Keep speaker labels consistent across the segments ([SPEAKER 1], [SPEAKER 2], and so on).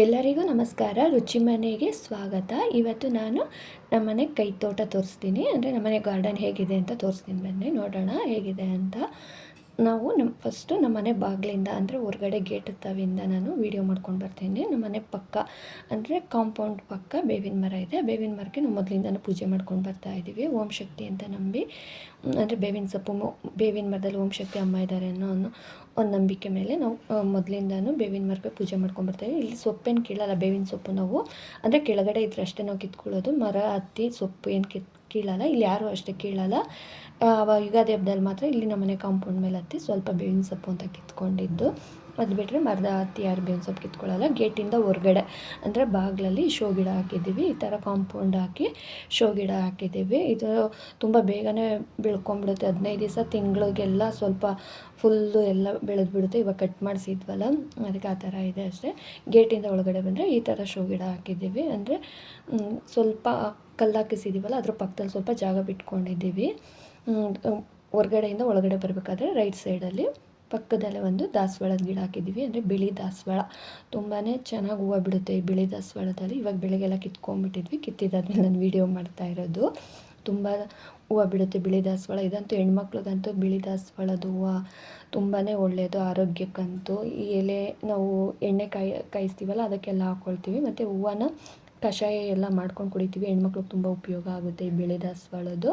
[SPEAKER 1] ಎಲ್ಲರಿಗೂ ನಮಸ್ಕಾರ. ರುಚಿ ಮನೆಗೆ ಸ್ವಾಗತ. ಇವತ್ತು ನಾನು ನಮ್ಮನೆ ಕೈ ತೋಟ ತೋರಿಸ್ತೀನಿ. ಅಂದರೆ ನಮ್ಮನೆ ಗಾರ್ಡನ್ ಹೇಗಿದೆ ಅಂತ ತೋರಿಸ್ತೀನಿ. ಬನ್ನಿ, ನೋಡೋಣ ಹೇಗಿದೆ ಅಂತ. ನಾವು ನಮ್ಮ ಫಸ್ಟು ನಮ್ಮನೆ ಬಾಗಿಲಿಂದ ಅಂದರೆ ಹೊರಗಡೆ ಗೇಟ್ ತವಿಂದ ನಾನು ವೀಡಿಯೋ ಮಾಡ್ಕೊಂಡು ಬರ್ತೀನಿ. ನಮ್ಮನೆ ಪಕ್ಕ ಅಂದರೆ ಕಾಂಪೌಂಡ್ ಪಕ್ಕ ಬೇವಿನ ಮರ ಇದೆ. ಬೇವಿನ ಮರಕ್ಕೆ ನಾವು ಮೊದಲಿಂದನೂ ಪೂಜೆ ಮಾಡ್ಕೊಂಡು ಬರ್ತಾ ಇದ್ದೀವಿ. ಓಂ ಶಕ್ತಿ ಅಂತ ನಂಬಿ ಅಂದರೆ ಬೇವಿನ ಸೊಪ್ಪು ಬೇವಿನ ಮರದಲ್ಲಿ ಓಂ ಶಕ್ತಿ ಅಮ್ಮ ಇದ್ದಾರೆ ಅನ್ನೋ ಅನ್ನೋ ಒಂದು ನಂಬಿಕೆ ಮೇಲೆ ನಾವು ಮೊದಲಿಂದನೂ ಬೇವಿನ ಮರಕ್ಕೆ ಪೂಜೆ ಮಾಡ್ಕೊಂಡು ಬರ್ತೀವಿ ಇಲ್ಲಿ ಸೊಪ್ಪೇನು ಕೀಳಲ್ಲ, ಬೇವಿನ ಸೊಪ್ಪು ನಾವು, ಅಂದರೆ ಕೆಳಗಡೆ ಇದ್ರೆ ಅಷ್ಟೇ ನಾವು ಕಿತ್ಕೊಳ್ಳೋದು. ಮರ ಹತ್ತಿ ಸೊಪ್ಪು ಏನು ಕಿತ್ ಕೀಳಲ್ಲ, ಇಲ್ಲಿ ಯಾರೂ ಅಷ್ಟೇ ಕೀಳಲ್ಲ. ಯುಗಾದಿ ಹಬ್ಬದಲ್ಲಿ ಮಾತ್ರ ಇಲ್ಲಿ ನಮ್ಮನೆ ಕಾಂಪೌಂಡ್ ಮೇಲೆ ಹತ್ತಿ ಸ್ವಲ್ಪ ಬೇವಿನ ಸೊಪ್ಪು ಅಂತ ಕಿತ್ಕೊಂಡಿದ್ದು. ಅದು ಬಿಟ್ಟರೆ ಮರದ ಹತ್ತಿ ಯಾರು ಬೇವಿನ ಸೊಪ್ಪು ಕಿತ್ಕೊಳ್ಳಲ್ಲ, ಗೇಟಿಂದ ಹೊರಗಡೆ. ಅಂದರೆ ಬಾಗಿಲಲ್ಲಿ ಶೋ ಗಿಡ ಹಾಕಿದ್ದೀವಿ, ಈ ಥರ ಕಾಂಪೌಂಡ್ ಹಾಕಿ ಶೋ ಗಿಡ ಹಾಕಿದ್ದೀವಿ. ಇದು ತುಂಬ ಬೇಗನೆ ಬೆಳ್ಕೊಂಬಿಡುತ್ತೆ ಹದಿನೈದು ದಿವಸ ತಿಂಗಳಿಗೆಲ್ಲ ಸ್ವಲ್ಪ ಫುಲ್ಲು ಎಲ್ಲ ಬೆಳೆದು ಬಿಡುತ್ತೆ ಇವಾಗ ಕಟ್ ಮಾಡಿಸಿದ್ವಲ್ಲ, ಅದಕ್ಕೆ ಆ ಥರ ಇದೆ ಅಷ್ಟೇ. ಗೇಟಿಂದ ಒಳಗಡೆ ಬಂದರೆ ಈ ಥರ ಶೋ ಗಿಡ ಹಾಕಿದ್ದೀವಿ. ಅಂದರೆ ಸ್ವಲ್ಪ ಕಲ್ಲು ಹಾಕಿಸಿದ್ದೀವಲ್ಲ ಅದ್ರ ಪಕ್ಕದಲ್ಲಿ ಸ್ವಲ್ಪ ಜಾಗ ಬಿಟ್ಕೊಂಡಿದ್ದೀವಿ. ಹೊರಗಡೆಯಿಂದ ಒಳಗಡೆ ಬರಬೇಕಾದ್ರೆ ರೈಟ್ ಸೈಡಲ್ಲಿ ಪಕ್ಕದಲ್ಲೇ ಒಂದು ದಾಸವಾಳದ ಗಿಡ ಹಾಕಿದ್ದೀವಿ. ಅಂದರೆ ಬಿಳಿ ದಾಸವಾಳ. ತುಂಬಾ ಚೆನ್ನಾಗಿ ಹೂವು ಬಿಡುತ್ತೆ ಈ ಬಿಳಿ ದಾಸವಾಳದಲ್ಲಿ. ಇವಾಗ ಬೆಳಗ್ಗೆಲ್ಲ ಕಿತ್ಕೊಂಡ್ಬಿಟ್ಟಿದ್ವಿ. ಕಿತ್ತಿದ್ದಾದ್ಮೇಲೆ ನಾನು ವೀಡಿಯೋ ಮಾಡ್ತಾ ಇರೋದು. ತುಂಬ ಹೂವು ಬಿಡುತ್ತೆ ಬಿಳಿ ದಾಸವಾಳ. ಇದಂತೂ ಹೆಣ್ಮಕ್ಳಿಗಂತೂ ಬಿಳಿ ದಾಸವಾಳದ ಹೂವು ತುಂಬಾ ಒಳ್ಳೆಯದು, ಆರೋಗ್ಯಕ್ಕಂತೂ. ಈ ಎಲೆ ನಾವು ಎಣ್ಣೆ ಕಾಯಿ, ಕಾಯಿಸ್ತೀವಲ್ಲ, ಅದಕ್ಕೆಲ್ಲ ಹಾಕ್ಕೊಳ್ತೀವಿ ಮತ್ತು ಹೂವನ ಕಷಾಯ ಎಲ್ಲ ಮಾಡ್ಕೊಂಡು ಕುಡಿತೀವಿ. ಹೆಣ್ಮಕ್ಳಿಗೆ ತುಂಬ ಉಪಯೋಗ ಆಗುತ್ತೆ ಈ ಬಿಳಿ ದಾಸವಾಳದ್ದು.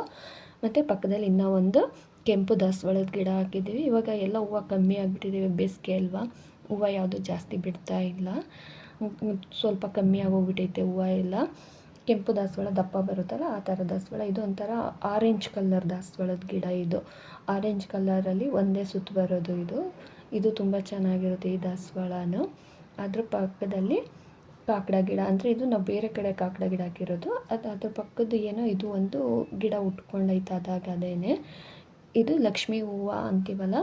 [SPEAKER 1] ಮತ್ತು ಪಕ್ಕದಲ್ಲಿ ಇನ್ನೂ ಒಂದು ಕೆಂಪು ದಾಸವಾಳದ ಗಿಡ ಹಾಕಿದ್ದೀವಿ. ಇವಾಗ ಎಲ್ಲ ಹೂವು ಕಮ್ಮಿ ಆಗಿಬಿಟ್ಟಿದ್ದೀವಿ ಬೇಸಿಗೆ ಅಲ್ವಾ? ಹೂವು ಯಾವುದು ಜಾಸ್ತಿ ಬಿಡ್ತಾ ಇಲ್ಲ. ಸ್ವಲ್ಪ ಕಮ್ಮಿ ಆಗೋಗ್ಬಿಟ್ಟೈತೆ ಹೂವು ಎಲ್ಲ. ಕೆಂಪು ದಾಸವಾಳ ದಪ್ಪ ಬರುತ್ತಲ್ಲ, ಆ ಥರ ದಾಸವಾಳ. ಇದು ಒಂಥರ ಆರೆಂಜ್ ಕಲರ್ ದಾಸವಾಳದ ಗಿಡ ಇದು. ಆರೆಂಜ್ ಕಲ್ಲರಲ್ಲಿ ಒಂದೇ ಸುತ್ತು ಬರೋದು ಇದು. ಇದು ತುಂಬ ಚೆನ್ನಾಗಿರುತ್ತೆ ಈ ದಾಸವಾಳನೂ. ಅದ್ರ ಪಕ್ಕದಲ್ಲಿ ಕಾಕಡ ಗಿಡ. ಅಂದರೆ ಇದು ನಾವು ಬೇರೆ ಕಡೆ ಕಾಕಡ ಗಿಡ ಹಾಕಿರೋದು. ಅದು ಅದ್ರ ಪಕ್ಕದ ಏನೋ ಇದು ಒಂದು ಗಿಡ ಉಟ್ಕೊಂಡೈತೆ ಅದಾಗ ಅದೇನೆ ಇದು ಲಕ್ಷ್ಮೀ ಹೂವು ಅಂತೀವಲ್ಲ?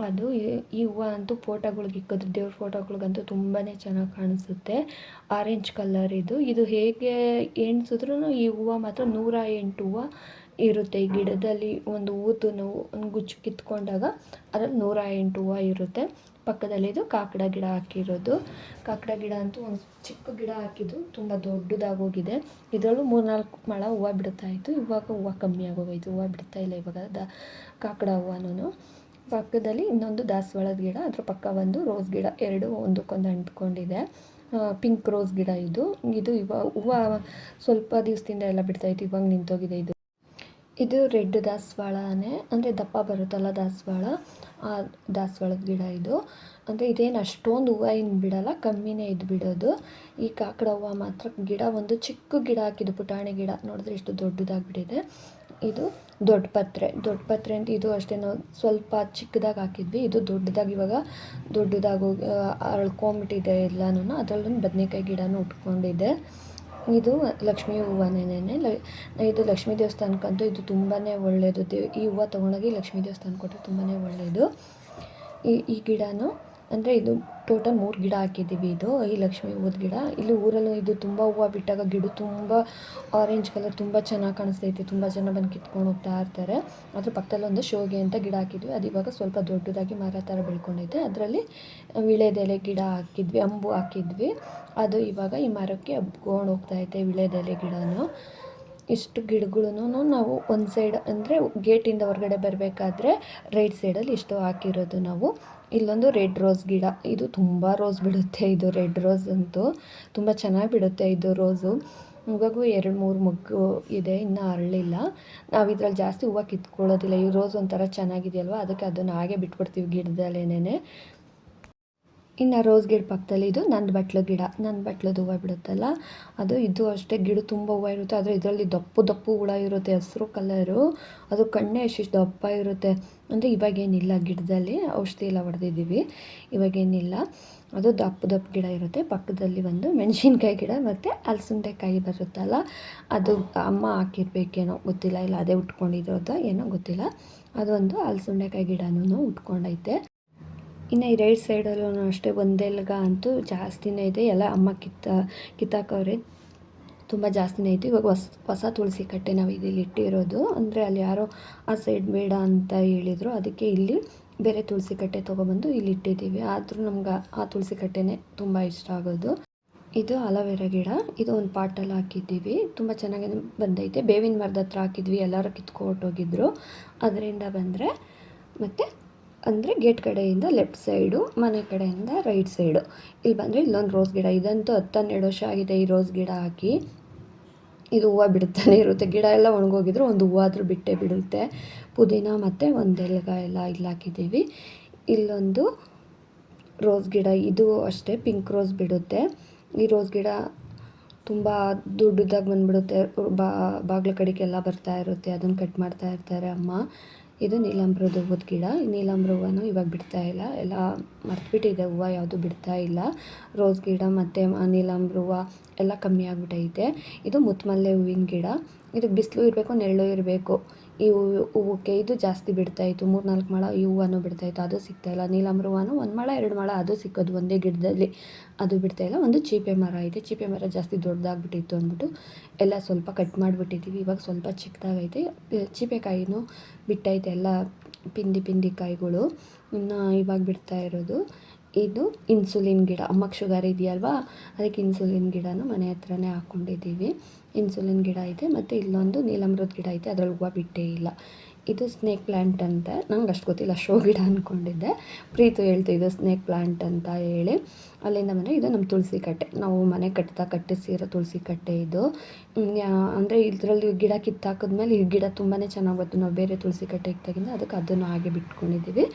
[SPEAKER 1] ಅದು ಈ ಹೂವು ಅಂತೂ ಫೋಟೋಗಳ್ಗೆ ಇಕ್ಕಿದ್ರೆ ದೇವ್ರ ಫೋಟೋಗಳಿಗಂತೂ ತುಂಬಾ ಚೆನ್ನಾಗಿ ಕಾಣಿಸುತ್ತೆ. ಆರೆಂಜ್ ಕಲರ್ ಇದು. ಇದು ಹೇಗೆ ಎಣ್ಸಿದ್ರೂ ಈ ಹೂವು ಮಾತ್ರ ನೂರ ಎಂಟು ಹೂವು ಇರುತ್ತೆ. ಈ ಗಿಡದಲ್ಲಿ ಒಂದು ಹೂದು ನಾವು ಒಂದು ಗುಚ್ಚು ಕಿತ್ಕೊಂಡಾಗ ಅದ್ರಲ್ಲಿ ನೂರ ಎಂಟು ಹೂವು ಇರುತ್ತೆ. ಪಕ್ಕದಲ್ಲಿ ಇದು ಕಾಕಡ ಗಿಡ ಹಾಕಿರೋದು. ಕಾಕಡ ಗಿಡ ಅಂತೂ ಒಂದು ಚಿಕ್ಕ ಗಿಡ ಹಾಕಿದ್ದು, ತುಂಬ ದೊಡ್ಡದಾಗೋಗಿದೆ ಇದರಲ್ಲೂ ಮೂರ್ನಾಲ್ಕು ಮಳ ಹೂವು ಬಿಡ್ತಾ ಇತ್ತು. ಇವಾಗ ಹೂವು ಕಮ್ಮಿ ಆಗೋಗೈತು. ಹೂವು ಬಿಡ್ತಾ ಇಲ್ಲ ಇವಾಗ ದ ಕಾಕಡ ಹೂವನೂ ಪಕ್ಕದಲ್ಲಿ ಇನ್ನೊಂದು ದಾಸವಾಳದ ಗಿಡ, ಅದ್ರ ಪಕ್ಕ ಒಂದು ರೋಸ್ ಗಿಡ, ಎರಡು ಒಂದಕ್ಕೊಂದು ಅಂಟ್ಕೊಂಡಿದೆ. ಪಿಂಕ್ ರೋಸ್ ಗಿಡ ಇದು. ಇದು ಇವಾಗ ಹೂವು ಸ್ವಲ್ಪ ದಿವಸದಿಂದ ಎಲ್ಲ ಬಿಡ್ತಾಯಿತ್ತು ಇವಾಗ ನಿಂತೋಗಿದೆ ಇದು. ಇದು ರೆಡ್ ದಾಸವಾಳನೇ ಅಂದರೆ ದಪ್ಪ ಬರುತ್ತಲ್ಲ ದಾಸವಾಳ. ಆ ದಾಸವಾಳದ ಗಿಡ ಇದು. ಅಂದರೆ ಇದೇನು ಅಷ್ಟೊಂದು ಹೂವು ಏನು ಬಿಡಲ್ಲ, ಕಮ್ಮಿನೇ ಇದು ಬಿಡೋದು. ಈ ಕಾಕಡ ಹೂವು ಮಾತ್ರ ಗಿಡ, ಒಂದು ಚಿಕ್ಕ ಗಿಡ ಹಾಕಿದ್ದು, ಪುಟಾಣಿ ಗಿಡ. ನೋಡಿದ್ರೆ ಎಷ್ಟು ದೊಡ್ಡದಾಗಿಬಿಟ್ಟಿದೆ. ಇದು ದೊಡ್ಡ ಪತ್ರೆ ದೊಡ್ಡ ಪತ್ರೆ ಅಂತ ಇದು ಅಷ್ಟೇ ನಾವು ಸ್ವಲ್ಪ ಚಿಕ್ಕದಾಗಿ ಹಾಕಿದ್ವಿ. ಇದು ದೊಡ್ಡದಾಗಿ ಇವಾಗ ದೊಡ್ಡದಾಗಿ ಅಳ್ಕೊಂಬಿಟ್ಟಿದೆ ಎಲ್ಲನೂ ಅದರಲ್ಲೊಂದು ಬದನೆಕಾಯಿ ಗಿಡನೂ ಉಟ್ಕೊಂಡಿದೆ. ಇದು ಲಕ್ಷ್ಮೀ ಹೂವನೇನೆ. ಇದು ಲಕ್ಷ್ಮೀ ದೇವಸ್ಥಾನಕ್ಕಂತೂ ಇದು ತುಂಬಾ ಒಳ್ಳೆಯದು ದೇವ್ ಈ ಹೂವು ತೊಗೊಂಡೋಗಿ ಲಕ್ಷ್ಮೀ ದೇವಸ್ಥಾನ ಕೊಟ್ಟರೆ ತುಂಬಾ ಒಳ್ಳೆಯದು ಈ ಈ ಗಿಡನೂ ಅಂದರೆ ಇದು ಟೋಟಲ್ ಮೂರು ಗಿಡ ಹಾಕಿದ್ದೀವಿ ಇದು, ಈ ಲಕ್ಷ್ಮೀ ಹೂವದ ಗಿಡ. ಇಲ್ಲಿ ಊರಲ್ಲೂ ಇದು ತುಂಬ ಹೂವು ಬಿಟ್ಟಾಗ ಗಿಡ ತುಂಬ ಆರೆಂಜ್ ಕಲರ್ ತುಂಬ ಚೆನ್ನಾಗಿ ಕಾಣಿಸ್ತೈತಿ. ತುಂಬ ಜನ ಬಂದು ಕಿತ್ಕೊಂಡು ಹೋಗ್ತಾ ಇರ್ತಾರೆ. ಅದ್ರ ಪಕ್ಕದಲ್ಲಿ ಒಂದು ಶೋಗೆ ಅಂತ ಗಿಡ ಹಾಕಿದ್ವಿ. ಅದು ಇವಾಗ ಸ್ವಲ್ಪ ದೊಡ್ಡದಾಗಿ ಮರ ಥರ ಬೆಳ್ಕೊಂಡೈತೆ ಅದರಲ್ಲಿ ವಿಳೆದೆಲೆ ಗಿಡ ಹಾಕಿದ್ವಿ, ಅಂಬು ಹಾಕಿದ್ವಿ. ಅದು ಇವಾಗ ಈ ಮರಕ್ಕೆ ಹಬ್ಕೊಂಡು ಹೋಗ್ತಾಯಿದೆ ವಿಳೆದೆಲೆ ಗಿಡನೂ. ಇಷ್ಟು ಗಿಡಗಳೂ ನಾವು ಒಂದು ಸೈಡ್ ಅಂದರೆ ಗೇಟಿಂದ ಹೊರಗಡೆ ಬರಬೇಕಾದ್ರೆ ರೈಟ್ ಸೈಡಲ್ಲಿ ಇಷ್ಟು ಹಾಕಿರೋದು ನಾವು. ಇಲ್ಲೊಂದು ರೆಡ್ ರೋಸ್ ಗಿಡ. ಇದು ತುಂಬ ರೋಸ್ ಬಿಡುತ್ತೆ. ಇದು ರೆಡ್ ರೋಸ್ ಅಂತೂ ತುಂಬ ಚೆನ್ನಾಗಿ ಬಿಡುತ್ತೆ ಇದು ರೋಸು ಇವಾಗೂ ಎರಡು ಮೂರು ಮೊಗ್ಗು ಇದೆ, ಇನ್ನೂ ಅರಳಿಲ್ಲ. ನಾವು ಇದ್ರಲ್ಲಿ ಜಾಸ್ತಿ ಹೂವು ಕಿತ್ಕೊಳ್ಳೋದಿಲ್ಲ. ಈ ರೋಸ್ ಒಂಥರ ಚೆನ್ನಾಗಿದೆಯಲ್ವ? ಅದಕ್ಕೆ ಅದನ್ನು ಹಾಗೆ ಬಿಟ್ಬಿಡ್ತೀವಿ ಗಿಡದಲ್ಲೇನೆ ಇನ್ನು ರೋಸ್ ಗಿಡ ಪಕ್ಕದಲ್ಲಿ ಇದು ನನ್ನ ಬಟ್ಲು ಗಿಡ. ನನ್ನ ಬಟ್ಲದ್ದು ಹೂವು ಬಿಡುತ್ತಲ್ಲ, ಅದು ಇದು ಅಷ್ಟೇ. ಗಿಡ ತುಂಬ ಹೂವು ಇರುತ್ತೆ, ಆದರೆ ಇದರಲ್ಲಿ ದಪ್ಪು ದಪ್ಪು ಹುಳ ಇರುತ್ತೆ, ಹಸಿರು ಕಲರು ಅದು ಕಣ್ಣೇ ಎಷ್ಟಿಷ್ಟು ದಪ್ಪ ಇರುತ್ತೆ. ಅಂದರೆ ಇವಾಗೇನಿಲ್ಲ ಗಿಡದಲ್ಲಿ, ಔಷಧಿ ಎಲ್ಲ ಹೊಡೆದಿದ್ದೀವಿ. ಇವಾಗೇನಿಲ್ಲ ಅದು ದಪ್ಪ ದಪ್ಪ ಗಿಡ ಇರುತ್ತೆ. ಪಕ್ಕದಲ್ಲಿ ಒಂದು ಮೆಣಸಿನ್ಕಾಯಿ ಗಿಡ ಮತ್ತು ಅಲಸಂದೆಕಾಯಿ ಬರುತ್ತಲ್ಲ, ಅದು ಅಮ್ಮ ಹಾಕಿರ್ಬೇಕೇನೋ ಗೊತ್ತಿಲ್ಲ. ಇಲ್ಲ, ಅದೇ ಉಟ್ಕೊಂಡಿದ್ರೋದ ಏನೋ ಗೊತ್ತಿಲ್ಲ. ಅದೊಂದು ಅಲಸಂದೆಕಾಯಿ ಗಿಡನೂ ಉಟ್ಕೊಂಡೈತೆ. ಇನ್ನು ಈ ರೈಟ್ ಸೈಡಲ್ಲೂ ಅಷ್ಟೇ ಒಂದೆಲ್ಗ ಅಂತೂ ಜಾಸ್ತಿನೇ ಇದೆ. ಎಲ್ಲ ಅಮ್ಮ ಕಿತ್ತ, ಕಿತ್ತಾಕವ್ರೆ. ತುಂಬ ಜಾಸ್ತಿನೇ ಐತೆ. ಇವಾಗ ಹೊಸ ಹೊಸ ತುಳಸಿ ಕಟ್ಟೆ ನಾವು ಇಲ್ಲಿ ಇಟ್ಟಿರೋದು. ಅಂದರೆ ಅಲ್ಲಿ ಯಾರೋ ಆ ಸೈಡ್ ಬೇಡ ಅಂತ ಹೇಳಿದರು. ಅದಕ್ಕೆ ಇಲ್ಲಿ ಬೇರೆ ತುಳಸಿ ಕಟ್ಟೆ ತೊಗೊಬಂದು ಇಲ್ಲಿ ಇಟ್ಟಿದ್ದೀವಿ. ಆದರೂ ನಮ್ಗೆ ಆ ತುಳಸಿ ಕಟ್ಟೆನೇ ತುಂಬ ಇಷ್ಟ ಆಗೋದು. ಇದು ಅಲೋವೆರಾ ಗಿಡ. ಇದು ಒಂದು ಪಾಟಲ್ಲಿ ಹಾಕಿದ್ದೀವಿ. ತುಂಬ ಚೆನ್ನಾಗಿ ಬಂದೈತೆ. ಬೇವಿನ ಮರದ ಹತ್ರ ಹಾಕಿದ್ವಿ. ಎಲ್ಲರೂ ಕಿತ್ಕೊಟ್ಟೋಗಿದ್ರು ಅದರಿಂದ ಬಂದರೆ ಮತ್ತು ಅಂದರೆ ಗೇಟ್ ಕಡೆಯಿಂದ ಲೆಫ್ಟ್ ಸೈಡು, ಮನೆ ಕಡೆಯಿಂದ ರೈಟ್ ಸೈಡು. ಇಲ್ಲಿ ಬಂದರೆ ಇಲ್ಲೊಂದು ರೋಸ್ ಗಿಡ. ಇದಂತೂ ಹತ್ತನ್ನೆರಡು ವರ್ಷ ಆಗಿದೆ ಈ ರೋಸ್ ಗಿಡ ಹಾಕಿ. ಇದು ಹೂವು ಬಿಡ್ತಾನೆ ಇರುತ್ತೆ. ಗಿಡ ಎಲ್ಲ ಒಣಗೋಗಿದ್ರು ಒಂದು ಹೂವು ಆದರೂ ಬಿಟ್ಟೇ ಬಿಡುತ್ತೆ. ಪುದೀನ ಮತ್ತು ಒಂದು ಎಲ್ಗ ಎಲ್ಲ ಇಲ್ಲಿ ಹಾಕಿದ್ದೀವಿ. ಇಲ್ಲೊಂದು ರೋಸ್ ಗಿಡ. ಇದು ಅಷ್ಟೇ, ಪಿಂಕ್ ರೋಸ್ ಬಿಡುತ್ತೆ. ಈ ರೋಸ್ ಗಿಡ ತುಂಬ ದೊಡ್ಡದಾಗಿ ಬಂದುಬಿಡುತ್ತೆ. ಬಾಗಿಲ ಕಡೆಗೆಲ್ಲ ಬರ್ತಾ ಇರುತ್ತೆ. ಅದನ್ನು ಕಟ್ ಮಾಡ್ತಾ ಇರ್ತಾರೆ ಅಮ್ಮ. ಇದು ನೀಲಾಂಬ್ರದ ಹೂವದ ಗಿಡ. ನೀಲಾಂಬ್ರ ಹೂವನು ಇವಾಗ ಬಿಡ್ತಾ ಇಲ್ಲ. ಎಲ್ಲ ಮರ್ತ್ಬಿಟ್ಟಿದೆ. ಹೂವು ಯಾವುದು ಬಿಡ್ತಾ ಇಲ್ಲ. ರೋಸ್ ಗಿಡ ಮತ್ತು ನೀಲಾಂಬ್ರ ಹೂವು ಎಲ್ಲ ಕಮ್ಮಿ ಆಗಿಬಿಟ್ಟೈತೆ. ಇದು ಮುತ್ತಮಲ್ಲೆ ಹೂವಿನ ಗಿಡ. ಇದಕ್ಕೆ ಬಿಸಿಲು ಇರಬೇಕು, ನೆರಳು ಇರಬೇಕು. ಈ ಹೂವು ಹೂವಕ್ಕೆ ಇದು ಜಾಸ್ತಿ ಬಿಡ್ತಾಯಿತ್ತು ಮೂರು ನಾಲ್ಕು ಮಳ ಈ ಹೂವನು ಬಿಡ್ತಾಯಿತ್ತು ಅದು ಸಿಗ್ತಾಯಿಲ್ಲ ನೀಲಾಮ್ರ ಹೂವನು ಒಂದು ಮಳ, ಎರಡು ಮಳ, ಅದು ಸಿಕ್ಕೋದು ಒಂದೇ ಗಿಡದಲ್ಲಿ. ಅದು ಬಿಡ್ತಾಯಿಲ್ಲ ಒಂದು ಚೀಪೆ ಮರ ಐತೆ. ಚೀಪೆ ಮರ ಜಾಸ್ತಿ ದೊಡ್ಡದಾಗ್ಬಿಟ್ಟಿತ್ತು ಅಂದ್ಬಿಟ್ಟು ಎಲ್ಲ ಸ್ವಲ್ಪ ಕಟ್ ಮಾಡಿಬಿಟ್ಟಿದ್ದೀವಿ. ಇವಾಗ ಸ್ವಲ್ಪ ಚಿಕ್ಕದಾಗೈತೆ. ಚೀಪೆಕಾಯಿನೂ ಬಿಟ್ಟೈತೆ ಎಲ್ಲ ಪಿಂಡಿ ಪಿಂದಿ ಕಾಯಿಗಳು. ಇನ್ನು ಇವಾಗ ಬಿಡ್ತಾ ಇರೋದು ಇದು ಇನ್ಸುಲಿನ್ ಗಿಡ. ಅಮ್ಮಕ್ಕೆ ಶುಗರ್ ಇದೆಯಲ್ವಾ? ಅದಕ್ಕೆ ಇನ್ಸುಲಿನ್ ಗಿಡನೂ ಮನೆ ಹತ್ರನೇ ಹಾಕ್ಕೊಂಡಿದ್ದೀವಿ ಇನ್ಸುಲಿನ್ ಗಿಡ ಇದೆ ಮತ್ತು ಇಲ್ಲೊಂದು ನೀಲಮೃತ ಗಿಡ ಇದೆ. ಅದರಲ್ಲಿ ಹೂವು ಬಿಟ್ಟೇ ಇಲ್ಲ. ಇದು ಸ್ನೇಕ್ ಪ್ಲ್ಯಾಂಟ್ ಅಂತ ನಂಗೆ ಅಷ್ಟು ಗೊತ್ತಿಲ್ಲ. ಶೋ ಗಿಡ ಅಂದ್ಕೊಂಡಿದ್ದೆ ಪ್ರೀತು ಹೇಳ್ತು ಇದು ಸ್ನೇಕ್ ಪ್ಲ್ಯಾಂಟ್ ಅಂತ ಹೇಳಿ. ಅಲ್ಲಿಂದ ಬಂದರೆ ಇದು ನಮ್ಮ ತುಳಸಿ ಕಟ್ಟೆ. ನಾವು ಮನೆ ಕಟ್ತಾ ಕಟ್ಟಿಸಿರೋ ತುಳಸಿ ಕಟ್ಟೆ ಇದು. ಅಂದರೆ ಇದರಲ್ಲಿ ಗಿಡ ಕಿತ್ತಾಕಿದ್ಮೇಲೆ ಈ ಗಿಡ ತುಂಬಾ ಚೆನ್ನಾಗಿ ಬಂತು ನಾವು ಬೇರೆ ತುಳಸಿ ಕಟ್ಟೆ ಇಕ್ತಾಗಿಂದ ಅದಕ್ಕೆ ಅದನ್ನು ಹಾಗೆ ಬಿಟ್ಕೊಂಡಿದ್ದೀವಿ.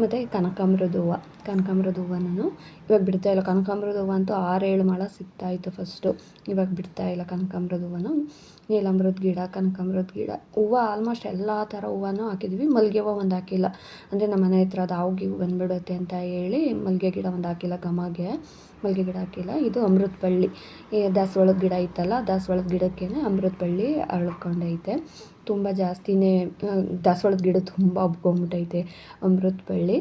[SPEAKER 1] ಮತ್ತು ಕನಕಾಂಬ್ರದ ಹೂವು. ಕನಕಾಂಬರದ ಹೂವನೂ ಇವಾಗ ಬಿಡ್ತಾ ಇಲ್ಲ. ಕನಕಾಂಬ್ರದ ಹೂವು ಅಂತೂ ಆರೇಳು ಮೊಳ ಸಿಗ್ತಾಯಿತ್ತು ಫಸ್ಟು ಇವಾಗ ಬಿಡ್ತಾ ಇಲ್ಲ ಕನಕಾಂಬರದ ಹೂವನು. ನೀಲಾಂಬರದ ಗಿಡ ಕನಕಾಂಬರದ ಗಿಡ, ಹೂವು ಆಲ್ಮೋಸ್ಟ್ ಎಲ್ಲ ಥರ ಹೂವನೂ ಹಾಕಿದ್ವಿ. ಮಲ್ಲಿಗೆ ಹೂವು ಒಂದು ಹಾಕಿಲ್ಲ. ಅಂದರೆ ನಮ್ಮ ಮನೆ ಹತ್ರ ಅದು ಹಾವು, ಗೀವು ಬಂದುಬಿಡುತ್ತೆ ಅಂತ ಹೇಳಿ ಮಲ್ಲಿಗೆ ಗಿಡ ಒಂದು ಹಾಕಿಲ್ಲ, ಘಮಗೆ ಮಲ್ಲಿಗೆ ಗಿಡ ಹಾಕಿಲ್ಲ. ಇದು ಅಮೃತ ಬಳ್ಳಿ ಈ ದಾಸವಾಳದ ಗಿಡ ಇತ್ತಲ್ಲ ದಾಸವಾಳದ ಗಿಡಕ್ಕೇ ಅಮೃತ ಬಳ್ಳಿ ಅಳ್ಕೊಂಡೈತೆ. ತುಂಬ ಜಾಸ್ತಿನೇ ದಾಸವಾಳದ ಗಿಡ ತುಂಬ ಹಬ್ಕೊಂಬಿಟ್ಟೈತೆ ಅಮೃತ ಬಳ್ಳಿ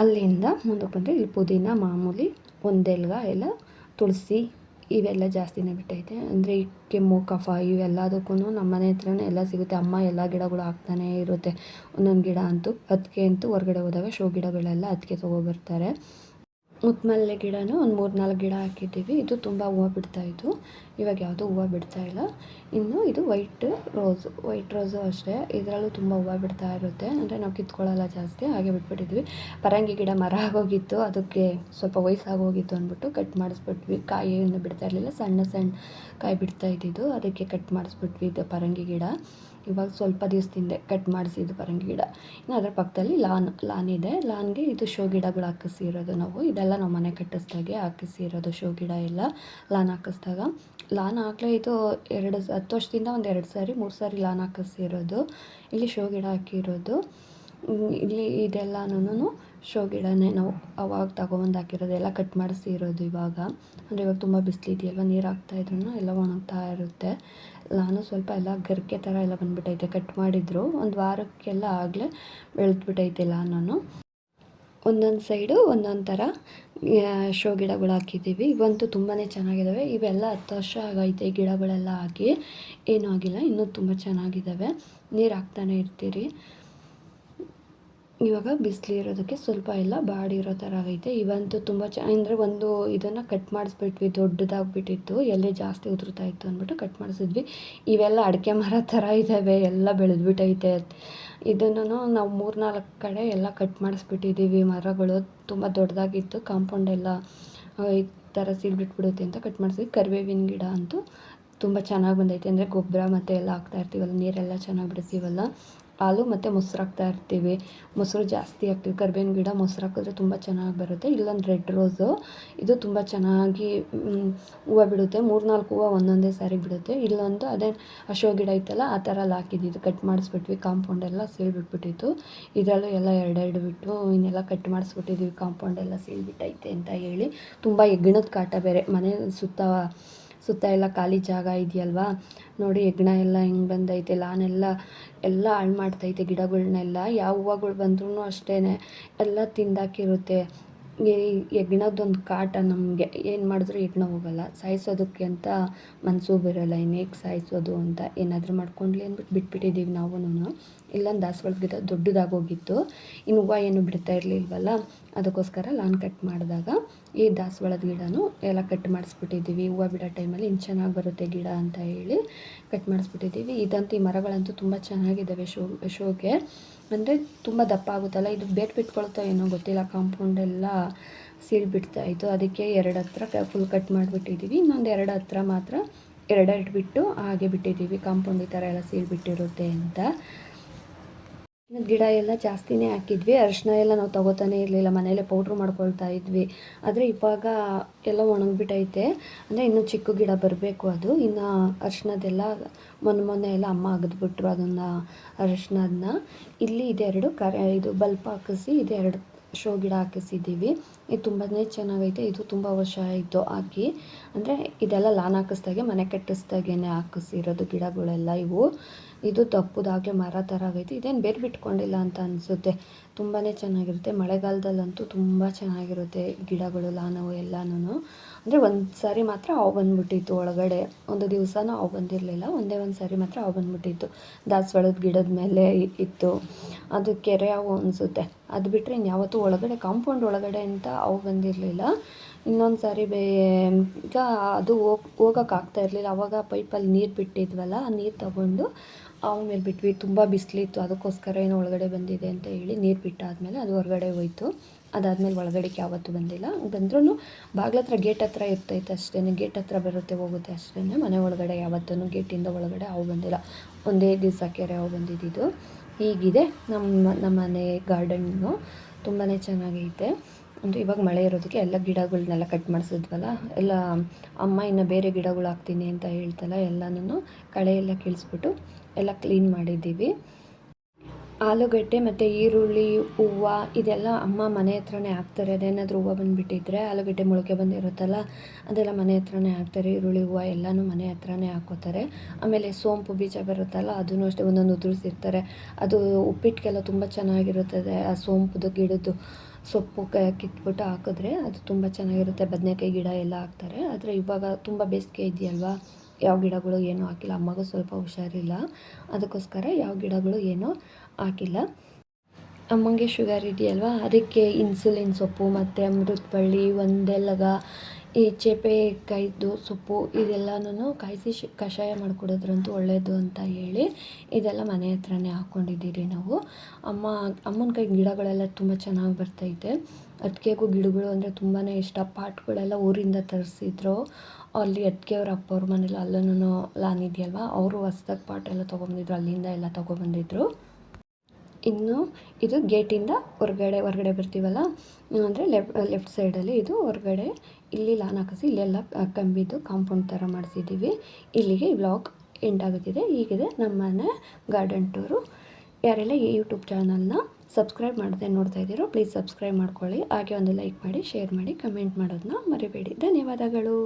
[SPEAKER 1] ಅಲ್ಲಿಂದ ಮುಂದಕ್ಕೆ ಬಂದರೆ ಇಲ್ಲಿ ಪುದೀನ, ಮಾಮೂಲಿ ಒಂದೆಲ್ಗ ಎಲ್ಲ ತುಳಸಿ ಇವೆಲ್ಲ ಜಾಸ್ತಿನೇ ಬಿಟ್ಟೈತೆ. ಅಂದರೆ ಈ ಕೆಮ್ಮು, ಕಫ ಇವೆಲ್ಲದಕ್ಕೂ ನಮ್ಮ ಮನೆ ಹತ್ರನೇ ಎಲ್ಲ ಸಿಗುತ್ತೆ. ಅಮ್ಮ ಎಲ್ಲ ಗಿಡಗಳು ಹಾಕ್ತಾನೇ ಇರುತ್ತೆ. ಒಂದೊಂದು ಗಿಡ ಅಂತೂ ಅದಕ್ಕೆ ಅಂತೂ ಹೊರಗಡೆ ಹೋದಾಗ ಶೋ ಗಿಡಗಳೆಲ್ಲ ಅದಕ್ಕೆ ತೊಗೊಬರ್ತಾರೆ ಮುತ್ತಮಲ್ಲೆ ಗಿಡನೂ ಒಂದು ಮೂರು ನಾಲ್ಕು ಗಿಡ ಹಾಕಿದ್ದೀವಿ. ಇದು ತುಂಬ ಹೂವು ಬಿಡ್ತಾಯಿತ್ತು ಇವಾಗ ಯಾವುದೂ ಹೂವು ಬಿಡ್ತಾ ಇಲ್ಲ. ಇನ್ನು ಇದು ವೈಟ್ ರೋಸು ವೈಟ್ ರೋಸು ಅಷ್ಟೇ. ಇದರಲ್ಲೂ ತುಂಬ ಹೂವು ಬಿಡ್ತಾ ಇರುತ್ತೆ. ಅಂದರೆ ನಾವು ಕಿತ್ಕೊಳ್ಳಲ್ಲ ಜಾಸ್ತಿ, ಹಾಗೆ ಬಿಟ್ಬಿಟ್ಟಿದ್ವಿ. ಪರಂಗಿ ಗಿಡ ಮರ ಆಗೋಗಿತ್ತು, ಅದಕ್ಕೆ ಸ್ವಲ್ಪ ವಯಸ್ಸಾಗೋಗಿತ್ತು ಅಂದ್ಬಿಟ್ಟು ಕಟ್ ಮಾಡಿಸ್ಬಿಟ್ವಿ. ಕಾಯಿ ಏನು ಬಿಡ್ತಾ ಇರಲಿಲ್ಲ. ಸಣ್ಣ ಸಣ್ಣ ಕಾಯಿ ಬಿಡ್ತಾ ಇದ್ದಿದ್ದು, ಅದಕ್ಕೆ ಕಟ್ ಮಾಡಿಸ್ಬಿಟ್ವಿ ಇದು ಪರಂಗಿ ಗಿಡ. ಇವಾಗ ಸ್ವಲ್ಪ ದಿವಸದಿಂದ ಕಟ್ ಮಾಡಿಸಿದ್ದು ಪರಂಗಿ ಗಿಡ. ಇನ್ನು ಅದರ ಪಕ್ಕದಲ್ಲಿ ಲಾನ್ ಲಾನ್ ಇದೆ. ಲಾನ್ಗೆ ಇದು ಶೋ ಗಿಡಗಳು ಹಾಕಿಸಿರೋದು ನಾವು. ಇದೆಲ್ಲ ನಾವು ಮನೆ ಕಟ್ಟಿಸ್ದಾಗೆ ಹಾಕಿಸಿರೋದು ಶೋ ಗಿಡ ಎಲ್ಲ ಲಾನ್ ಹಾಕಿಸ್ದಾಗ. ಲಾನ್ ಹಾಕಲೇ ಇದು ಎರಡು ಹತ್ತು ವರ್ಷದಿಂದ ಒಂದು ಎರಡು ಸಾರಿ, ಮೂರು ಸಾರಿ ಲಾನ್ ಹಾಕಿಸಿರೋದು. ಇಲ್ಲಿ ಶೋ ಗಿಡ ಹಾಕಿರೋದು. ಇಲ್ಲಿ ಇದೆಲ್ಲನೂ ಶೋ ಗಿಡನೇ ನಾವು ಅವಾಗ ತಗೊಬಂದು ಹಾಕಿರೋದು, ಎಲ್ಲ ಕಟ್ ಮಾಡಿಸಿ ಇರೋದು ಇವಾಗ. ಅಂದರೆ ಇವಾಗ ತುಂಬ ಬಿಸಿಲಿದೆಯಲ್ಲ ನೀರು ಹಾಕ್ತಾ ಇದ್ರೂ ಎಲ್ಲ ಒಣಗ್ತಾ ಇರುತ್ತೆ. ನಾನು ಸ್ವಲ್ಪ ಎಲ್ಲ ಗರಿಕೆ ಥರ ಎಲ್ಲ ಬಂದುಬಿಟ್ಟೈತೆ ಕಟ್ ಮಾಡಿದ್ರು. ಒಂದು ವಾರಕ್ಕೆಲ್ಲ ಆಗಲೇ ಬೆಳೆದ್ಬಿಟ್ಟೈತೆ ನಾನು ಒಂದೊಂದು ಸೈಡು ಒಂದೊಂದು ಥರ ಶೋ ಗಿಡಗಳು ಹಾಕಿದ್ದೀವಿ ಇವಂತೂ ತುಂಬಾ ಚೆನ್ನಾಗಿದ್ದಾವೆ ಇವೆಲ್ಲ ಹತ್ತು ವರ್ಷ ಆಗೈತೆ ಗಿಡಗಳೆಲ್ಲ ಹಾಕಿ. ಏನೂ ಆಗಿಲ್ಲ, ಇನ್ನೂ ತುಂಬ ಚೆನ್ನಾಗಿದ್ದಾವೆ ನೀರು ಹಾಕ್ತಾನೆ ಇರ್ತೀರಿ. ಇವಾಗ ಬಿಸಿಲು ಇರೋದಕ್ಕೆ ಸ್ವಲ್ಪ ಎಲ್ಲ ಬಾಡಿರೋ ಥರ ಆಗೈತೆ. ಇವಂತೂ ತುಂಬ ಚ, ಅಂದರೆ ಒಂದು ಇದನ್ನು ಕಟ್ ಮಾಡಿಸ್ಬಿಟ್ವಿ, ದೊಡ್ಡದಾಗ್ಬಿಟ್ಟಿತ್ತು, ಎಲೆ ಜಾಸ್ತಿ ಉದುರ್ತಾ ಇತ್ತು ಅಂದ್ಬಿಟ್ಟು ಕಟ್ ಮಾಡಿಸಿದ್ವಿ. ಇವೆಲ್ಲ ಅಡಿಕೆ ಮರ ಥರ ಇದ್ದಾವೆ ಎಲ್ಲ ಬೆಳೆದ್ಬಿಟ್ಟೈತೆ ಇದನ್ನು ನಾವು ಮೂರು ನಾಲ್ಕು ಕಡೆ ಎಲ್ಲ ಕಟ್ ಮಾಡಿಸ್ಬಿಟ್ಟಿದ್ದೀವಿ ಮರಗಳು ತುಂಬ ದೊಡ್ಡದಾಗಿತ್ತು, ಕಾಂಪೌಂಡ್ ಎಲ್ಲ ಈ ಥರ ಸೀಳ್ಬಿಟ್ಬಿಡುತ್ತೆ ಅಂತ ಕಟ್ ಮಾಡಿಸಿದ್ವಿ. ಕರಿಬೇವಿನ ಗಿಡ ಅಂತೂ ತುಂಬ ಚೆನ್ನಾಗಿ ಬಂದೈತೆ. ಅಂದರೆ ಗೊಬ್ಬರ ಮತ್ತು ಎಲ್ಲ ಹಾಕ್ತಾ ಇರ್ತೀವಲ್ಲ, ನೀರೆಲ್ಲ ಚೆನ್ನಾಗಿ ಬಿಡ್ತೀವಲ್ಲ. ಹಾಲು ಮತ್ತು ಮೊಸರು ಹಾಕ್ತಾ ಇರ್ತೀವಿ. ಮೊಸರು ಜಾಸ್ತಿ ಹಾಕ್ತೀವಿ. ಕರ್ಬೇವಿನ ಗಿಡ ಮೊಸರು ಹಾಕಿದ್ರೆ ತುಂಬ ಚೆನ್ನಾಗಿ ಬರುತ್ತೆ. ಇಲ್ಲೊಂದು ರೆಡ್ ರೋಸು. ಇದು ತುಂಬ ಚೆನ್ನಾಗಿ ಹೂವು ಬಿಡುತ್ತೆ. ಮೂರು ನಾಲ್ಕು ಹೂವು ಒಂದೊಂದೇ ಸಾರಿ ಬಿಡುತ್ತೆ. ಇಲ್ಲೊಂದು ಅದೇ ಅಶೋ ಗಿಡ ಇತ್ತಲ್ಲ ಆ ಥರ ಅಲ್ಲಿ ಹಾಕಿದ್ದಿದ್ದು ಕಟ್ ಮಾಡಿಸ್ಬಿಟ್ವಿ. ಕಾಂಪೌಂಡ್ ಎಲ್ಲ ಸೀಳ್ಬಿಟ್ಬಿಟ್ಟಿತ್ತು. ಇದರಲ್ಲೂ ಎಲ್ಲ ಎರಡೆರಡು ಬಿಟ್ಟು ಇನ್ನೆಲ್ಲ ಕಟ್ ಮಾಡಿಸ್ಬಿಟ್ಟಿದ್ವಿ. ಕಾಂಪೌಂಡ್ ಎಲ್ಲ ಸೀಳ್ಬಿಟ್ಟೈತೆ ಅಂತ ಹೇಳಿ. ತುಂಬ ಹೆಗ್ಗಣದ ಕಾಟ ಬೇರೆ. ಮನೆ ಸುತ್ತ ಸುತ್ತ ಎಲ್ಲ ಖಾಲಿ ಜಾಗ ಇದೆಯಲ್ವಾ? ನೋಡಿ ಹೆಗ್ಣ ಎಲ್ಲ ಹೆಂಗೆ ಬಂದೈತೆ, ಲಾನೆಲ್ಲ ಎಲ್ಲ ಹಾಳು ಮಾಡ್ತೈತೆ ಗಿಡಗಳನ್ನೆಲ್ಲ ಯಾವ ಹೂವುಗಳು ಬಂದ್ರೂ ಅಷ್ಟೇ ಎಲ್ಲ ತಿಂದಾಕಿರುತ್ತೆ. ಯಜ್ಞದೊಂದು ಕಾಟ ನಮಗೆ ಏನು ಮಾಡಿದ್ರು ಯಜ್ಞ ಹೋಗಲ್ಲ. ಸಾಯಿಸೋದಕ್ಕೆ ಅಂತ ಮನಸ್ಸು ಬರೋಲ್ಲ ಇನ್ನೇಕೆ ಸಾಯಿಸೋದು ಅಂತ ಏನಾದರೂ ಮಾಡ್ಕೊಂಡ್ಲಿ ಅಂದ್ಬಿಟ್ಟು ಬಿಟ್ಬಿಟ್ಟಿದ್ದೀವಿ ನಾವುನು ಇಲ್ಲೊಂದು ದಾಸವಾಳದ ಗಿಡ ದೊಡ್ಡದಾಗೋಗಿತ್ತು. ಇನ್ನು ಹೂವು ಏನು ಬಿಡ್ತಾ ಇರಲಿಲ್ವಲ್ಲ, ಅದಕ್ಕೋಸ್ಕರ ಲಾನ್ ಕಟ್ ಮಾಡಿದಾಗ ಈ ದಾಸವಾಳದ ಗಿಡನೂ ಎಲ್ಲ ಕಟ್ ಮಾಡಿಸ್ಬಿಟ್ಟಿದ್ದೀವಿ ಹೂವು ಬಿಡೋ ಟೈಮಲ್ಲಿ ಇನ್ನು ಚೆನ್ನಾಗಿ ಬರುತ್ತೆ ಗಿಡ ಅಂತ ಹೇಳಿ ಕಟ್ ಮಾಡಿಸ್ಬಿಟ್ಟಿದ್ದೀವಿ ಇದಂತೂ ಈ ಮರಗಳಂತೂ ತುಂಬ ಚೆನ್ನಾಗಿದ್ದಾವೆ ಶೋ, ಶೋಗೆ. ಅಂದರೆ ತುಂಬ ದಪ್ಪ ಆಗುತ್ತಲ್ಲ? ಇದು ಬೇಟ್ ಬಿಟ್ಕೊಳ್ತಾ ಏನೋ ಗೊತ್ತಿಲ್ಲ. ಕಾಂಪೌಂಡ್ ಎಲ್ಲ ಸೀಲ್ ಬಿಡ್ತಾ ಇತ್ತು. ಅದಕ್ಕೆ ಎರಡು ಹತ್ರ ಫುಲ್ ಕಟ್ ಮಾಡಿಬಿಟ್ಟಿದ್ದೀವಿ ಇನ್ನೊಂದು ಎರಡು ಹತ್ರ ಮಾತ್ರ ಎರಡೆರಡು ಬಿಟ್ಟು ಹಾಗೆ ಬಿಟ್ಟಿದ್ದೀವಿ ಕಾಂಪೌಂಡ್ ಈ ಥರ ಎಲ್ಲ ಸೀಲ್ ಬಿಟ್ಟಿರುತ್ತೆ ಅಂತ. ಗಿಡ ಎಲ್ಲ ಜಾಸ್ತಿನೇ ಹಾಕಿದ್ವಿ. ಅರಿಶಿನ ಎಲ್ಲ ನಾವು ತಗೋತಾನೆ ಇರಲಿಲ್ಲ. ಮನೆಯಲ್ಲೇ ಪೌಡ್ರ್ ಮಾಡ್ಕೊಳ್ತಾ ಇದ್ವಿ. ಆದರೆ ಇವಾಗ ಎಲ್ಲ ಒಣಗಿಬಿಟ್ಟೈತೆ ಅಂದರೆ ಇನ್ನೂ ಚಿಕ್ಕ ಗಿಡ ಬರಬೇಕು ಅದು. ಇನ್ನು ಅರಿಶಿನದೆಲ್ಲ ಮೊನ್ನೆ ಮೊನ್ನೆ ಎಲ್ಲ ಅಮ್ಮ ಅಗದ್ಬಿಟ್ರು ಅದನ್ನು ಅರಿಶಿನದನ್ನ ಇಲ್ಲಿ ಇದೆರಡು ಕರ, ಇದು ಬಲ್ಪ್ ಹಾಕಿಸಿ ಇದೆರಡು ಶೋ ಗಿಡ ಹಾಕಿಸಿದ್ದೀವಿ. ಇದು ತುಂಬಾ ಚೆನ್ನಾಗೈತೆ. ಇದು ತುಂಬ ವರ್ಷ ಆಯಿತು ಹಾಕಿ. ಅಂದರೆ ಇದೆಲ್ಲ ಲಾನ್ ಹಾಕಿಸ್ದಾಗೆ, ಮನೆ ಕಟ್ಟಿಸ್ದಾಗೇ ಹಾಕಿಸಿರೋದು ಗಿಡಗಳೆಲ್ಲ ಇವು. ಇದು ದಪ್ಪದಾಗಲೇ ಮರ ಥರ ಆಗೈತೆ. ಇದೇನು ಬೇರೆ ಬಿಟ್ಕೊಂಡಿಲ್ಲ ಅಂತ ಅನಿಸುತ್ತೆ. ತುಂಬಾ ಚೆನ್ನಾಗಿರುತ್ತೆ. ಮಳೆಗಾಲದಲ್ಲಂತೂ ತುಂಬ ಚೆನ್ನಾಗಿರುತ್ತೆ ಗಿಡಗಳು, ಲಾನವು ಎಲ್ಲನೂ ಅಂದರೆ ಒಂದು ಸಾರಿ ಮಾತ್ರ ಅವು ಬಂದುಬಿಟ್ಟಿತ್ತು ಒಳಗಡೆ. ಒಂದು ದಿವಸನೂ ಅವು ಬಂದಿರಲಿಲ್ಲ. ಒಂದೇ ಒಂದು ಸಾರಿ ಮಾತ್ರ ಅವು ಬಂದುಬಿಟ್ಟಿತ್ತು. ದಾಸವಾಳದ ಗಿಡದ ಮೇಲೆ ಇತ್ತು. ಅದು ಕೆರೆ ಅವು ಅನಿಸುತ್ತೆ. ಅದು ಬಿಟ್ಟರೆ ಇನ್ಯಾವತ್ತೂ ಒಳಗಡೆ, ಕಾಂಪೌಂಡ್ ಒಳಗಡೆ ಅಂತ ಅವು ಬಂದಿರಲಿಲ್ಲ. ಇನ್ನೊಂದು ಸಾರಿ ಬೇ, ಈಗ ಅದು ಹೋಗ್ ಹೋಗೋಕ್ಕಾಗ್ತಾ ಇರಲಿಲ್ಲ. ಅವಾಗ ಪೈಪಲ್ಲಿ ನೀರು ಬಿಟ್ಟಿದ್ವಲ್ಲ, ಆ ನೀರು ತಗೊಂಡು ಅವ ಮೇಲೆ ಬಿಟ್ವಿ. ತುಂಬ ಬಿಸಿಲಿತ್ತು. ಅದಕ್ಕೋಸ್ಕರ ಏನು ಒಳಗಡೆ ಬಂದಿದೆ ಅಂತ ಹೇಳಿ ನೀರು ಬಿಟ್ಟಾದಮೇಲೆ ಅದು ಹೊರಗಡೆ ಹೋಯ್ತು. ಅದಾದಮೇಲೆ ಒಳಗಡೆಗೆ ಯಾವತ್ತೂ ಬಂದಿಲ್ಲ. ಬಂದ್ರೂ ಬಾಗ್ಲ ಹತ್ರ ಗೇಟ್ ಹತ್ರ ಇರ್ತೈತೆ ಅಷ್ಟೇ. ಗೇಟ್ ಹತ್ರ ಬರುತ್ತೆ, ಹೋಗುತ್ತೆ ಅಷ್ಟೇ. ಮನೆ ಒಳಗಡೆ ಯಾವತ್ತೂ ಗೇಟಿಂದ ಒಳಗಡೆ ಅವು ಬಂದಿಲ್ಲ. ಒಂದೇ ದಿವಸ ಕೆರೆ ಅವು ಬಂದಿದ್ದು ಹೀಗಿದೆ ನಮ್ಮ ನಮ್ಮ ಮನೆ ಗಾರ್ಡನ್ನು ತುಂಬಾ ಚೆನ್ನಾಗೈತೆ. ಅಂದರೆ ಇವಾಗ ಮಳೆ ಇರೋದಕ್ಕೆ ಎಲ್ಲ ಗಿಡಗಳನ್ನೆಲ್ಲ ಕಟ್ ಮಾಡಿಸಿದ್ವಲ್ಲ, ಎಲ್ಲ ಅಮ್ಮ ಇನ್ನು ಬೇರೆ ಗಿಡಗಳು ಹಾಕ್ತೀನಿ ಅಂತ ಹೇಳ್ತಲ್ಲ ಎಲ್ಲನೂ ಕಳೆ ಎಲ್ಲ ಕೀಳಿಸ್ಬಿಟ್ಟು ಎಲ್ಲ ಕ್ಲೀನ್ ಮಾಡಿದ್ದೀವಿ. ಆಲೂಗಡ್ಡೆ ಮತ್ತು ಈರುಳ್ಳಿ, ಹೂವು, ಇದೆಲ್ಲ ಅಮ್ಮ ಮನೆ ಹತ್ರನೇ ಹಾಕ್ತಾರೆ. ಅದೇನಾದರೂ ಹೂವು ಬಂದುಬಿಟ್ಟಿದ್ರೆ ಆಲೂಗಡ್ಡೆ ಮೊಳಕೆ ಬಂದಿರುತ್ತಲ್ಲ, ಅದೆಲ್ಲ ಮನೆ ಹತ್ರನೇ ಹಾಕ್ತಾರೆ. ಈರುಳ್ಳಿ, ಹೂವು ಎಲ್ಲನೂ ಮನೆ ಹತ್ರನೇ ಹಾಕೋತಾರೆ ಆಮೇಲೆ ಸೋಂಪು ಬೀಜ ಬರುತ್ತಲ್ಲ, ಅದನ್ನು ಅಷ್ಟೇ ಒಂದೊಂದು ಉದುರಿಸಿರ್ತಾರೆ. ಅದು ಉಪ್ಪಿಟ್ಟಿಗೆಲ್ಲ ತುಂಬ ಚೆನ್ನಾಗಿರುತ್ತದೆ. ಆ ಸೋಂಪುದು ಗಿಡದ್ದು ಸೊಪ್ಪು ಕ, ಕಿತ್ಬಿಟ್ಟು ಹಾಕಿದ್ರೆ ಅದು ತುಂಬ ಚೆನ್ನಾಗಿರುತ್ತೆ. ಬದನೆಕಾಯಿ ಗಿಡ ಎಲ್ಲ ಹಾಕ್ತಾರೆ. ಆದರೆ ಇವಾಗ ತುಂಬ ಬೇಸಿಗೆ ಇದೆಯಲ್ವಾ? ಯಾವ ಗಿಡಗಳು ಏನೂ ಹಾಕಿಲ್ಲ. ಅಮ್ಮಗೂ ಸ್ವಲ್ಪ ಹುಷಾರಿಲ್ಲ. ಅದಕ್ಕೋಸ್ಕರ ಯಾವ ಗಿಡಗಳು ಏನೂ ಹಾಕಿಲ್ಲ. ಅಮ್ಮಂಗೆ ಶುಗರ್ ಇದೆಯಲ್ವಾ ಅದಕ್ಕೆ ಇನ್ಸುಲಿನ್ ಸೊಪ್ಪು ಮತ್ತು ಅಮೃತ ಬಳ್ಳಿ ಒಂದೆಲ್ಲಗ ಈ ಚೇಪೆಕಾಯಿದು ಸೊಪ್ಪು ಇದೆಲ್ಲನೂ ಕಾಯಿಸಿ ಶ್, ಕಷಾಯ ಮಾಡಿಕೊಡೋದ್ರಂತೂ ಒಳ್ಳೆಯದು ಅಂತ ಹೇಳಿ ಇದೆಲ್ಲ ಮನೆ ಹತ್ರನೇ ಹಾಕ್ಕೊಂಡಿದ್ದೀರಿ ನಾವು. ಅಮ್ಮ, ಅಮ್ಮನ ಕೈ ಗಿಡಗಳೆಲ್ಲ ತುಂಬ ಚೆನ್ನಾಗಿ ಬರ್ತೈತೆ ಅದಕ್ಕೆಗೂ ಗಿಡಗಳು ಅಂದರೆ ತುಂಬಾ ಇಷ್ಟ. ಪಾಟ್ಗಳೆಲ್ಲ ಊರಿಂದ ತರಿಸಿದ್ರು. ಅಲ್ಲಿ ಅದಕ್ಕೆ ಅವ್ರ ಅಪ್ಪ ಅವ್ರ ಮನೇಲಿ ಅಲ್ಲೂ ಲಾನ್ ಇದೆಯಲ್ವ? ಅವರು ಹೊಸ್ದಾಗಿ ಎಲ್ಲ ತೊಗೊಂಬಂದಿದ್ರು. ಅಲ್ಲಿಂದ ಎಲ್ಲ ತೊಗೊಬಂದಿದ್ರು. ಇನ್ನು ಇದು ಗೇಟಿಂದ ಹೊರಗಡೆ ಹೊರಗಡೆ ಬರ್ತೀವಲ್ಲ? ಅಂದರೆ ಲೆಫ್ಟ್ ಲೆಫ್ಟ್ ಸೈಡಲ್ಲಿ ಇದು ಹೊರಗಡೆ, ಇಲ್ಲಿ ಲಾನ್ ಹಾಕಿಸಿ, ಇಲ್ಲೆಲ್ಲ ಕಂಬಿದ್ದು ಕಾಂಪೌಂಡ್ ಥರ ಮಾಡಿಸಿದ್ದೀವಿ. ಇಲ್ಲಿಗೆ ವ್ಲಾಗ್ ಎಂಡ್ ಆಗುತ್ತಿದೆ. ಹೀಗಿದೆ ನಮ್ಮನೆ ಗಾರ್ಡನ್ ಟೂರು. ಯಾರೆಲ್ಲ ಈ ಯೂಟ್ಯೂಬ್ ಚಾನಲ್ನ ಸಬ್ಸ್ಕ್ರೈಬ್ ಮಾಡದೆ ನೋಡ್ತಾ ಇದ್ದೀರೋ, ಪ್ಲೀಸ್ ಸಬ್ಸ್ಕ್ರೈಬ್ ಮಾಡ್ಕೊಳ್ಳಿ. ಹಾಗೆ ಒಂದು ಲೈಕ್ ಮಾಡಿ, ಶೇರ್ ಮಾಡಿ, ಕಮೆಂಟ್ ಮಾಡೋದನ್ನ ಮರಿಬೇಡಿ. ಧನ್ಯವಾದಗಳು.